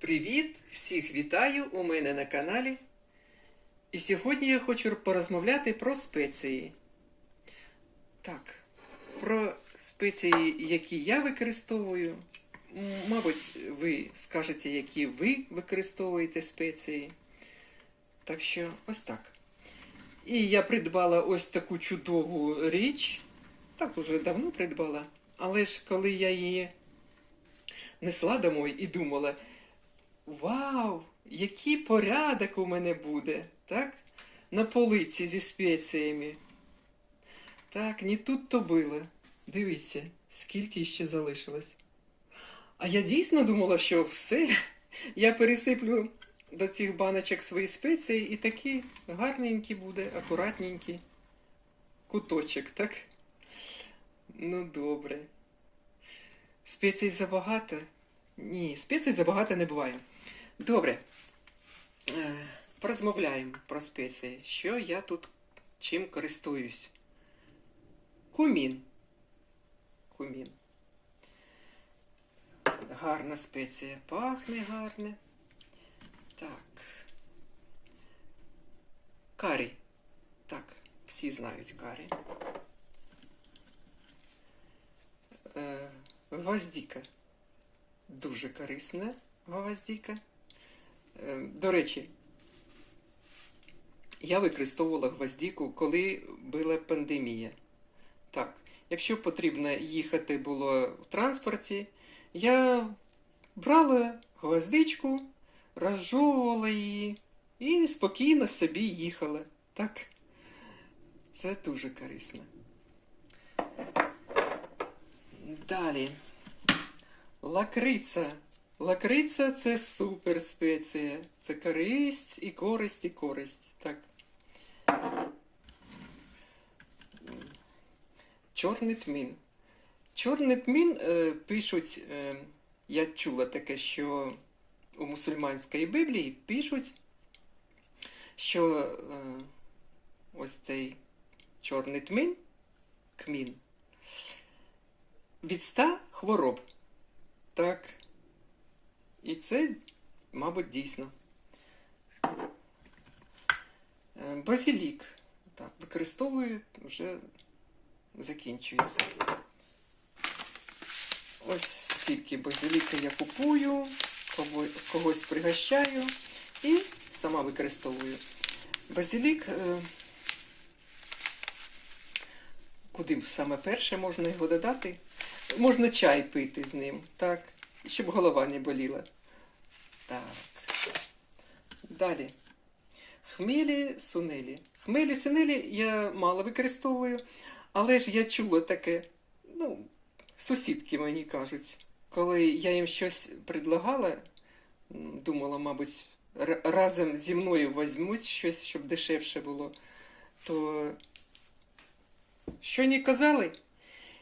Привіт! Всіх вітаю у мене на каналі. І сьогодні я хочу порозмовляти про спеції. Так, про спеції, які я використовую. Мабуть, ви скажете, які ви використовуєте спеції. Так що ось так. І я придбала ось таку чудову річ. Так, уже давно придбала. Але ж коли я її несла домой і думала, вау, який порядок у мене буде, так? На полиці зі спеціями. Так, не тут то було. Дивіться, скільки ще залишилось. А я дійсно думала, що все. Я пересиплю до цих баночок свої спеції і такі гарненькі буде, акуратненький куточок, так? Ну, добре. Спецій забагато? Ні, спецій забагато не буває. Добре. Е, Порозмовляємо про спеції. Що я тут чим користуюсь? Кумін. Кумін. Гарна спеція. Пахне гарне. Так. Карі. Так, всі знають карі. Е, гвоздіка. Дуже корисна гвоздіка. Е, До речі, я використовувала гвоздіку, коли була пандемія. Так, якщо потрібно їхати було в транспорті, я брала гвоздичку, розжовувала її і спокійно собі їхала. Так, це дуже корисно. Далі. Лакриця. Лакриця це супер спеція. Це користь і користь, і користь. Так. Чорний тмін. Чорний тмін е, пишуть, е, я чула таке, що у мусульманській Біблії пишуть, що е, ось цей чорний тмін, кмін, від ста хвороб. Так. І це, мабуть, дійсно. Е, Базилік. Так, використовую, вже закінчується. Ось стільки базиліка я купую, когось пригощаю і сама використовую. Базилік. е, Куди саме перше можна його додати? Можна чай пити з ним, так, щоб голова не боліла. Так. Далі. Хмелі сунелі. Хмелі сунелі я мало використовую, але ж я чула таке, ну, сусідки мені кажуть. Коли я їм щось предлагала, думала, мабуть, разом зі мною візьмуть щось, щоб дешевше було, то що не казали?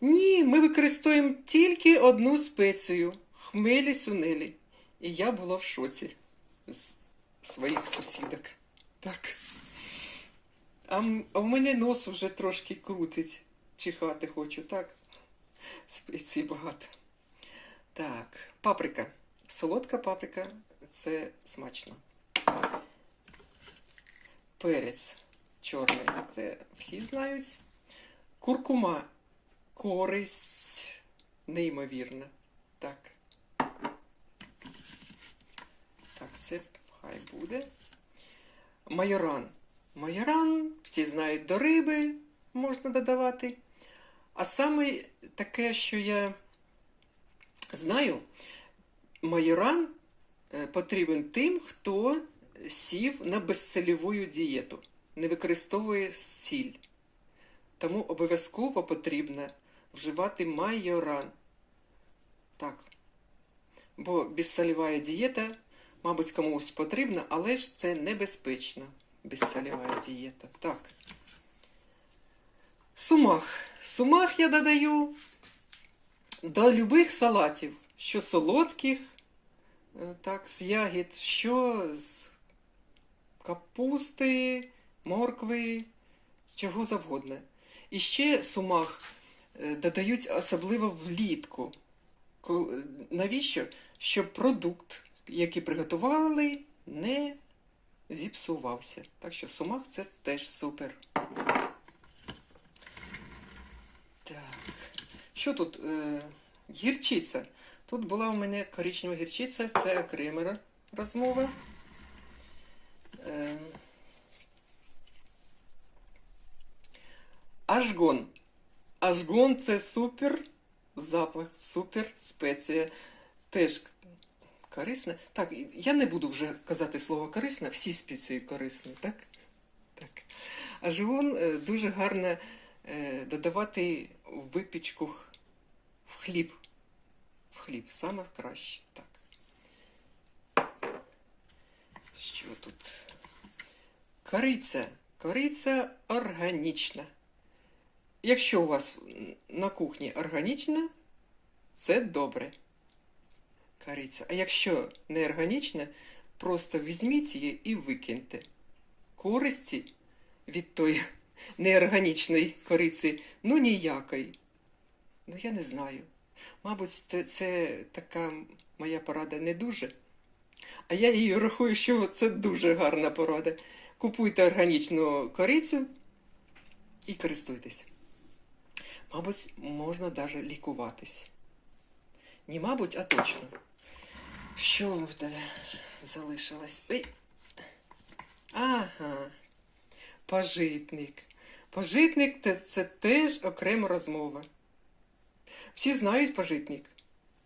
Ні, ми використовуємо тільки одну спецію хмелі сунелі. І я була в шоці з своїх сусідок. Так. А, в мене нос вже трошки крутить. Чихати хочу, так? Спецій багато. Так, паприка. Солодка паприка це смачно. Перець чорний. Це всі знають. Куркума. Користь неймовірна. Так. Так, це хай буде. Майоран. Майоран, всі знають, до риби можна додавати. А саме таке, що я знаю, майоран е, потрібен тим, хто сів на безсоліву дієту, не використовує сіль. Тому обов'язково потрібно вживати майоран. Так. Бо безсолєва дієта, мабуть, комусь потрібна, але ж це небезпечно. Безсолєва дієта. Так. Сумах. Сумах я додаю до любих салатів, що солодких, е, так, з ягід, що з капусти, моркви, чого завгодно. І ще сумах е, додають особливо влітку. Навіщо? Щоб продукт який приготували, не зіпсувався. Так що сумах це теж супер. Так. Що тут? Е, гірчиця. Тут була у мене коричнева гірчиця, це окрема розмова. Е, Ажгон. Ажгон це супер запах, супер спеція. Теж корисна. Так, я не буду вже казати слово корисна, всі спеції корисні, так? Так. Ажгон е, дуже гарно е, додавати в випічку в хліб. В хліб саме краще. Так. Що тут? Кориця. Кориця органічна. Якщо у вас на кухні органічна, це добре. Кориця. А якщо не органічна, просто візьміть її і викиньте. Користі від тої неорганічної кориці, ну ніякої. Ну, я не знаю. Мабуть, це, це така моя порада не дуже. А я її рахую, що це дуже гарна порада. Купуйте органічну корицю і користуйтесь. Мабуть, можна навіть лікуватись. Не мабуть, а точно. Що в мене залишилось? Ой. Ага. Пожитник. Пожитник це, це теж окрема розмова. Всі знають пожитник.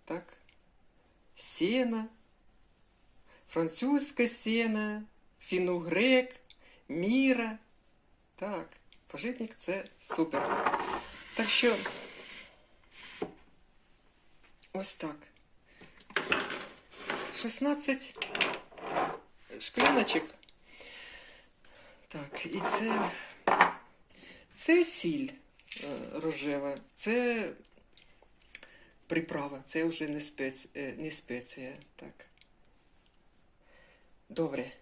Так? Сена, французька сена, фінугрек, міра. Так, пожитник це супер. Так що, ось так. 16 шкляночок. Так, і це, це сіль е, рожева, це приправа, це вже не, спец, е, не спеція. Так. Добре.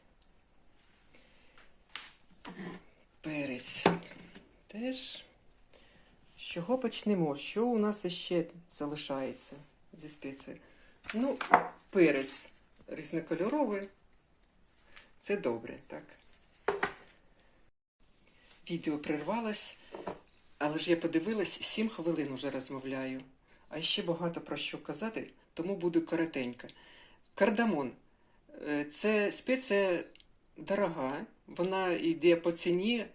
Перець. Теж. З чого почнемо? Що у нас ще залишається зі спеції? Ну, перець різнокольоровий. Це добре, так. Відео прервалось, але ж я подивилась, 7 хвилин уже розмовляю. А ще багато про що казати, тому буду коротенько. Кардамон. Е, Це спеція дорога, вона йде по ціні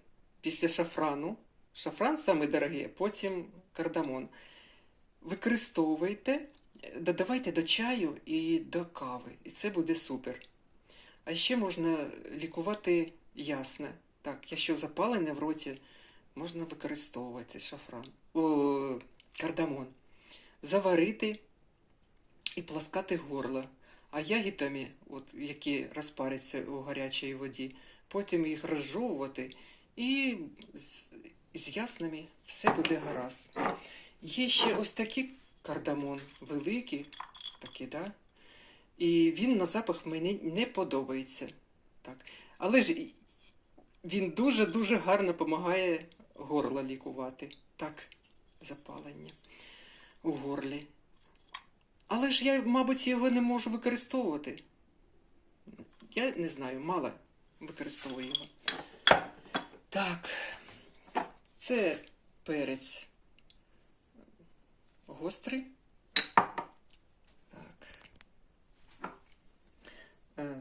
після шафрану. Шафран саме дорогий, потім кардамон. Використовуйте, додавайте до чаю і до кави, і це буде супер. А ще можна лікувати ясне. Так, якщо запалення в роті, можна використовувати шафран. О, кардамон. Заварити і пласкати горло. А ягідами, от, які розпаряться у гарячій воді, потім їх розжовувати і з, з ясними все буде гаразд. Є ще ось такий кардамон, великий, такий, да? І він на запах мені не подобається. Так. Але ж він дуже-дуже гарно допомагає горло лікувати. Так, запалення у горлі. Але ж я, мабуть, його не можу використовувати. Я не знаю, мало використовую його. Так, це перець гострий. Так. Е,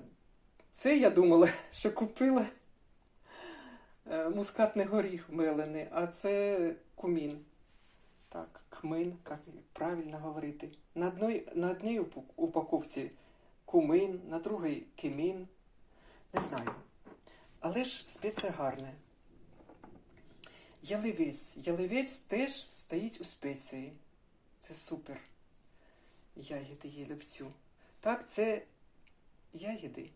Це я думала, що купила е, мускатний горіх мелений, а це кумін. Так, кмин, як правильно говорити. На одній, на одній упаковці кумин, на другій кимін. Не знаю. Але ж спеція гарна. Яливець. Яливець теж стоїть у спеції. Це супер. Ягіди ялівцю. Так, це ягіди.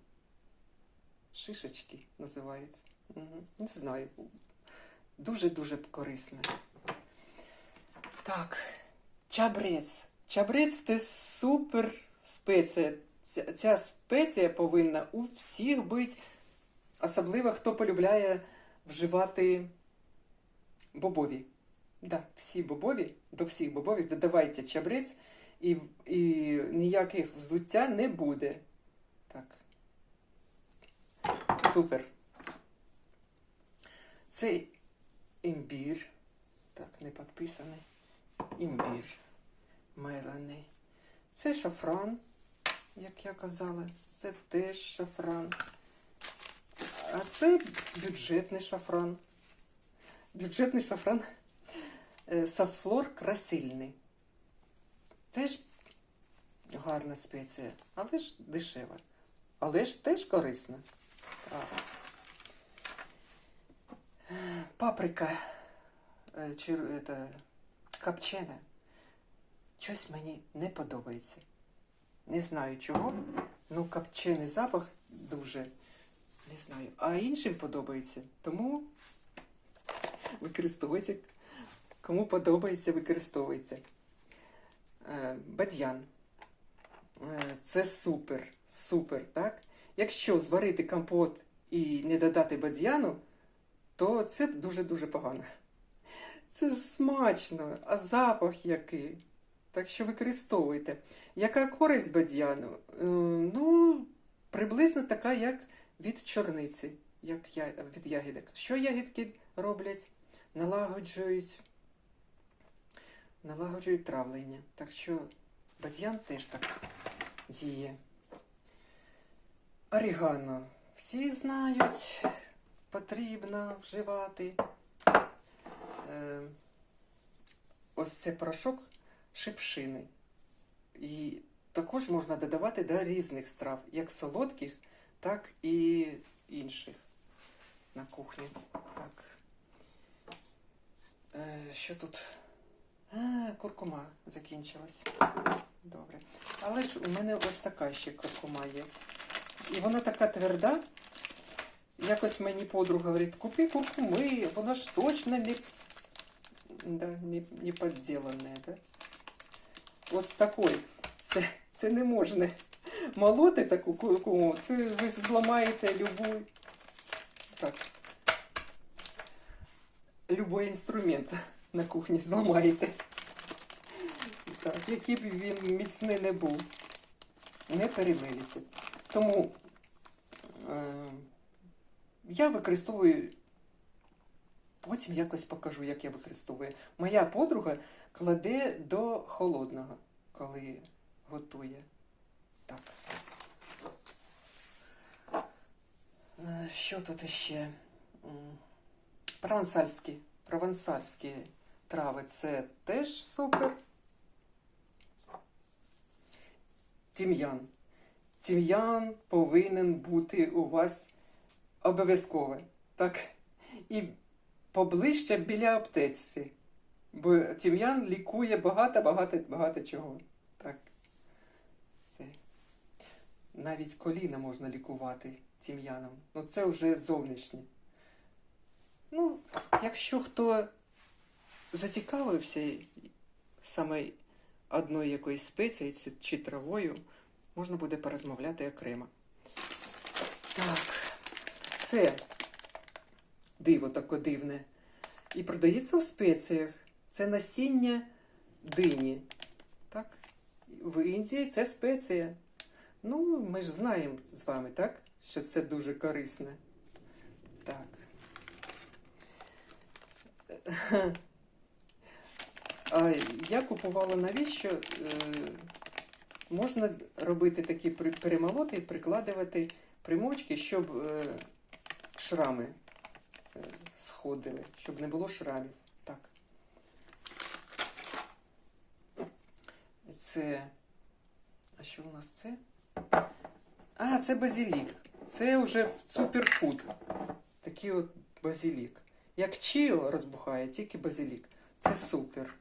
Шишечки називають. Угу. Не знаю. Дуже-дуже корисно. Так, чабрець. Чабрець це супер спеція. Ця спеція повинна у всіх бути, особливо хто полюбляє вживати бобові. Да, всі бобові, до всіх бобових додавайте чабрець, і, і ніяких вздуття не буде. Так. Супер. Це імбір. Так, не підписаний. Імбір. Мелений. Це шафран, як я казала. Це теж шафран. А це бюджетний шафран. Бюджетний шафран. Е, Сафлор красильний. Теж гарна спеція, але ж дешева. Але ж теж корисна. Паприка е, это, копчена. Щось мені не подобається. Не знаю чого. Ну, копчений запах дуже не знаю. А іншим подобається. Тому використовуйте. Кому подобається, використовуйте. Бадьян. Е, Це супер, супер, так? Якщо зварити компот і не додати бадьяну, то це дуже-дуже погано. Це ж смачно, а запах який. Так що використовуйте. Яка користь бадьяну? Е, Ну, приблизно така, як від чорниці, як я, від ягідок. Що ягідки роблять? Налагоджують, налагоджують травлення. Так що бадьян теж так діє. Орігано. Всі знають, потрібно вживати. Е, ось це порошок шипшини. І також можна додавати до різних страв, як солодких, так і інших на кухні. Так. Е, що тут? Куркума закінчилась. Добре. Але ж у мене ось така ще куркума є. І вона така тверда. Якось мені подруга говорить, купи куркуми, вона ж точно не, да, не, не подделанная, да? От з такої. Це, це не можна молоти таку куркуму, ти, ви зламаєте любой, так, любой інструмент на кухні зламаєте. Який б він міцний не був, не перемилите. Тому е, я використовую, потім якось покажу, як я використовую. Моя подруга кладе до холодного, коли готує. Так. Е, Що тут ще? Провансальські, провансальські трави це теж супер. Тім'ян. Тім'ян повинен бути у вас обов'язково. Так. І поближче біля аптеці. Бо тім'ян лікує багато-багато багато чого. Так. Це. Навіть коліна можна лікувати тім'яном. Ну це вже зовнішнє. Ну, якщо хто зацікавився саме одною якоюсь спецією чи- травою, можна буде порозмовляти окремо. Так, це диво таке дивне. І продається в спеціях. Це насіння дині. Так? В Індії це спеція. Ну, ми ж знаємо з вами, так? Що це дуже корисне. Так. Я купувала навіщо? Е, можна робити такі перемолоти і прикладувати примочки, щоб е, шрами е, сходили, щоб не було шрамів. Так. Це. А що у нас це? А, це базилік. Це вже суперфуд. Такий от базилік. Як чіо розбухає, тільки базилік. Це супер.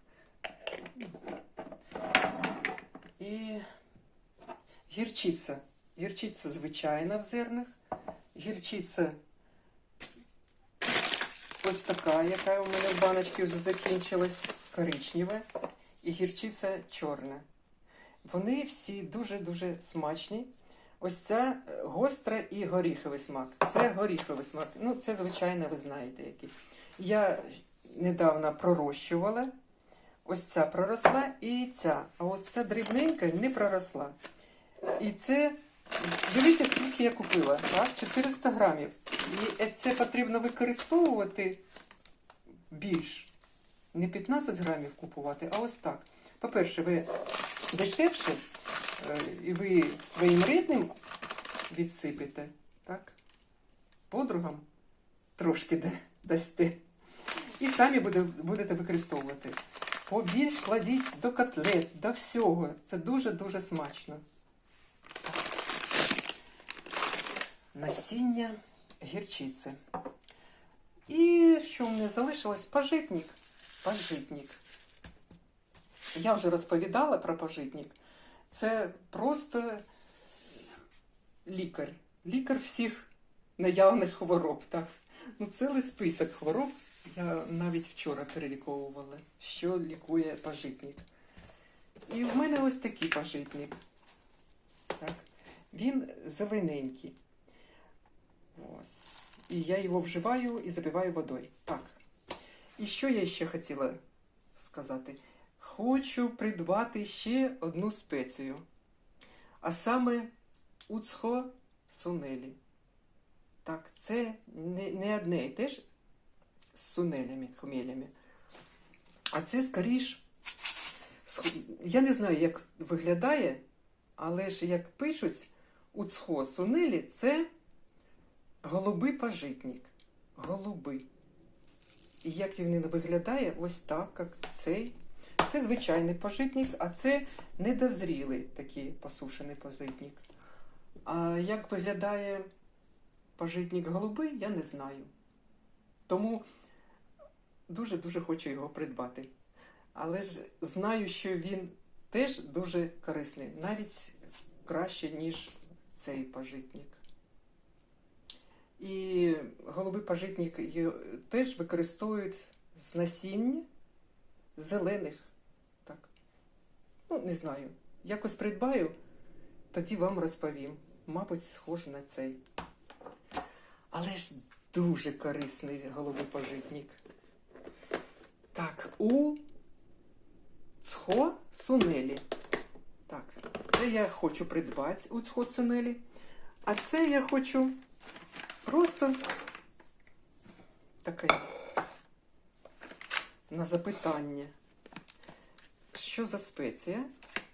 І гірчиця. Гірчиця звичайна в зернах. Гірчиця ось така, яка у мене в баночці вже закінчилась, коричнева. І гірчиця чорна. Вони всі дуже-дуже смачні. Ось ця е, гостра і горіховий смак. Це горіховий смак. Ну, це, звичайно, ви знаєте який. Я недавно пророщувала. Ось ця проросла і ця. А ось ця дрібненька не проросла. І це Дивіться, скільки я купила, так? 400 грамів. І це потрібно використовувати більш. Не 15 грамів купувати, а ось так. По-перше, ви дешевше, е, і ви своїм рідним відсипете, так? Подругам трошки дасте. І самі будете використовувати. Побільш кладіть до котлет, до всього. Це дуже-дуже смачно. Насіння гірчиці. І що в мене залишилось? Пажитник. Пажитник. Я вже розповідала про пажитник. Це просто лікар. Лікар всіх наявних хвороб. Так? Ну, цілий список хвороб я навіть вчора переліковувала, що лікує пажитник. І в мене ось такий пажитник. Так? Він зелененький. Ось. І я його вживаю і запиваю водою. Так. І що я ще хотіла сказати? Хочу придбати ще одну спецію. А саме уцхо сунелі. Так, це не, не одне і те ж з сунелями, хмелями. А це скоріш. Я не знаю, як виглядає, але ж як пишуть, уцхо сунелі це голубий пажитник. Голубий. І як він виглядає, ось так, як цей. Це звичайний пажитник, а це недозрілий такий посушений пажитник. А як виглядає пажитник голубий, я не знаю. Тому дуже-дуже хочу його придбати. Але ж знаю, що він теж дуже корисний, навіть краще, ніж цей пажитник. І голубий пажитник теж використовують з насіння зелених. Так. Ну, не знаю. Якось придбаю, тоді вам розповім. Мабуть, схож на цей. Але ж дуже корисний голубий пажитник. Так, у цхо сунелі. Так, це я хочу придбати у цхо сунелі. А це я хочу просто таке на запитання. Що за спеція?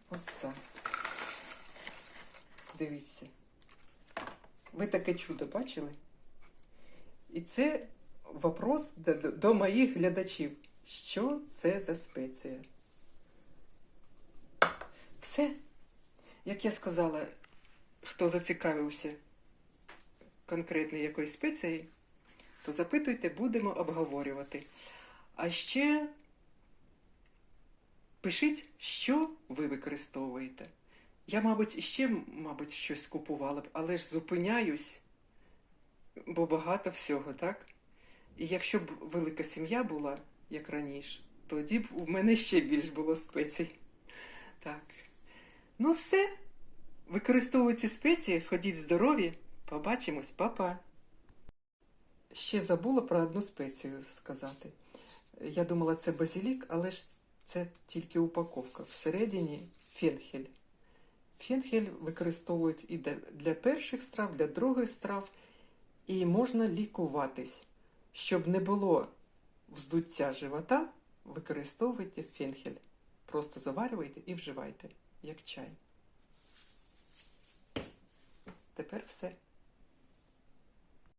Ось це. Дивіться. Ви таке чудо бачили? І це вопрос до, моїх глядачів. Що це за спеція? Все. Як я сказала, хто зацікавився конкретно якоюсь спецією, то запитуйте, будемо обговорювати. А ще пишіть, що ви використовуєте. Я, мабуть, ще, мабуть, щось купувала б, але ж зупиняюсь, бо багато всього, так? І якщо б велика сім'я була, як раніше, тоді б у мене ще більш було спецій. Так. Ну все. Використовуйте спеції, ходіть здорові. Побачимось, па-па. Ще забула про одну спецію сказати. Я думала, це базилік, але ж це тільки упаковка. Всередині фенхель. Фенхель використовують і для- перших страв, для других страв, і можна лікуватись. Щоб не було вздуття живота, використовуйте фенхель. Просто заварюйте і вживайте, як чай. Тепер все.